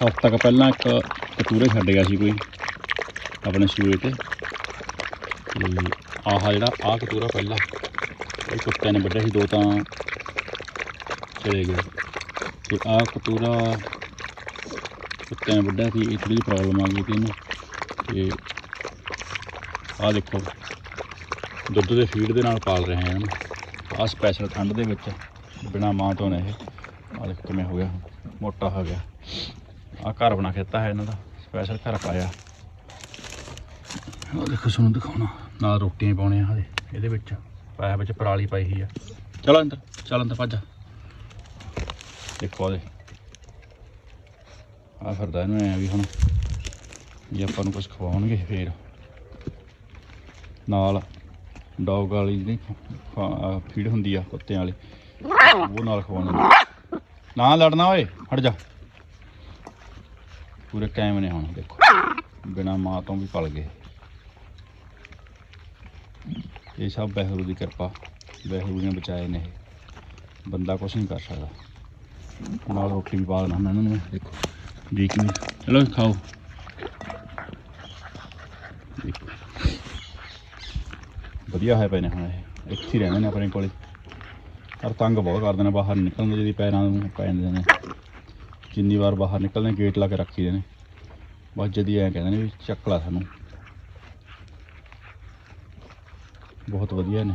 ਹਫ਼ਤਾ ਕੁ ਪਹਿਲਾਂ ਇੱਕ ਕਤੂਰੇ ਛੱਡ ਗਿਆ ਸੀ ਕੋਈ, ਆਪਣੇ ਸੂਏ ਤੇ। ਤੇ ਆਹ ਜਿਹੜਾ, ਆਹ ਕਤੂਰਾ ਪਹਿਲਾਂ, ਇਹ ਕੁੱਤਿਆਂ ਨੇ ਵੱਢਿਆ ਸੀ, ਦੋ ਤਾਂ ਚਲੇ ਗਏ। ਤੇ ਆਹ ਕਤੂਰਾ ਕੁੱਤਿਆਂ ਨੇ ਵੱਢਿਆ ਸੀ ਇਹ ਥੋੜੀ ਜਿਹੀ ਪ੍ਰੋਬਲਮ ਆ ਗਈ ਸੀ ਇਹਨੂੰ। ਤੇ ਆਹ ਦੇਖੋ, ਦੁੱਧ ਦੇ ਫੀਡ ਦੇ ਨਾਲ ਪਾਲ ਰਹੇ ਹਾਂ ਇਹਨੂੰ। ਆਹ ਸਪੈਸ਼ਲ ਠੰਡ ਦੇ ਵਿੱਚ ਬਿਨਾ ਮਾਂ ਤੋਂ ਨੇ ਇਹ। ਆਹ ਦੇਖੋ ਕਿਵੇਂ ਹੋ ਗਿਆ, ਮੋਟਾ ਹੋ ਗਿਆ। ਆਹ ਘਰ ਬਣਾ ਕੇ ਦਿੱਤਾ ਹੈ ਇਹਨਾਂ ਦਾ ਸਪੈਸ਼ਲ ਘਰ ਪਾਇਆ। ਆਹ ਦੇਖੋ ਤੁਹਾਨੂੰ ਦਿਖਾਉਣਾ। ਨਾਲ ਰੋਟੀਆਂ ਪਾਉਣੇ ਆ ਇਹਦੇ ਇਹਦੇ ਵਿੱਚ। ਪਾਇਆ ਵਿੱਚ ਪਰਾਲੀ ਪਾਈ ਹੋਈ ਆ। ਚਲ ਅੰਦਰ, ਚੱਲ ਅੰਦਰ ਭੱਜ ਦੇਖੋ ਉਹਦੇ ਆ ਫਿਰਦਾ ਇਹਨੂੰ ਐ ਵੀ ਹੁਣ, ਜੇ ਆਪਾਂ ਨੂੰ ਕੁਝ ਖਵਾਉਣਗੇ ਫੇਰ। ਨਾਲ ਡੌਗ ਵਾਲੀ ਜਿਹੜੀ ਫੀਡ ਹੁੰਦੀ ਆ ਕੁੱਤਿਆਂ ਵਾਲੀ, ਉਹ ਨਾਲ ਖਵਾਉਂਦੇ ਨਾ ਲੜਨਾ ਓਏ, ਹਟ ਜਾ। ਪੂਰੇ ਕਾਇਮ ਨੇ ਹੁਣ, ਦੇਖੋ। ਬਿਨਾ ਮਾਂ ਤੋਂ ਵੀ ਪਲ ਗਏ। ਇਹ ਸਭ ਬਹਿਰੂ ਦੀ ਕਿਰਪਾ ਬਹਿਰੂ ਨੇ ਬਚਾਏ ਨੇ। ਬੰਦਾ ਕੁਛ ਨਹੀਂ ਕਰ ਸਕਦਾ। ਨਾਲ ਰੋਟੀ ਵੀ ਪਾ ਦੇਣਾ ਮੈਂ ਇਹਨਾਂ ਨੂੰ, ਦੇਖੋ। ਜੀ ਕਿਵੇਂ। ਚਲੋ, ਖਾਓ। ਵਧੀਆ ਹੋਏ ਪਏ ਨੇ ਹੁਣ ਇਹ। ਇੱਥੇ ਹੀ ਰਹਿੰਦੇ ਨੇ ਆਪਣੇ ਕੋਲੇ। ਪਰ ਤੰਗ ਬਹੁਤ ਕਰਦੇ ਨੇ, ਬਾਹਰ ਨਿਕਲਣ ਦੇ ਜਿਹੜੀ ਪੈਰਾਂ ਨੂੰ ਪੈ ਜਾਂਦੇ ਨੇ। ਜਿੰਨੀ ਵਾਰ ਬਾਹਰ ਨਿਕਲਦੇ ਗੇਟ ਲਾ ਕੇ ਰੱਖੀ ਦੇ ਨੇ। ਬਸ ਜਦੀ ਐਂ ਕਹਿੰਦੇ ਨੇ ਵੀ ਚੱਕ ਲਾ ਸਾਨੂੰ। ਬਹੁਤ ਵਧੀਆ ਨੇ।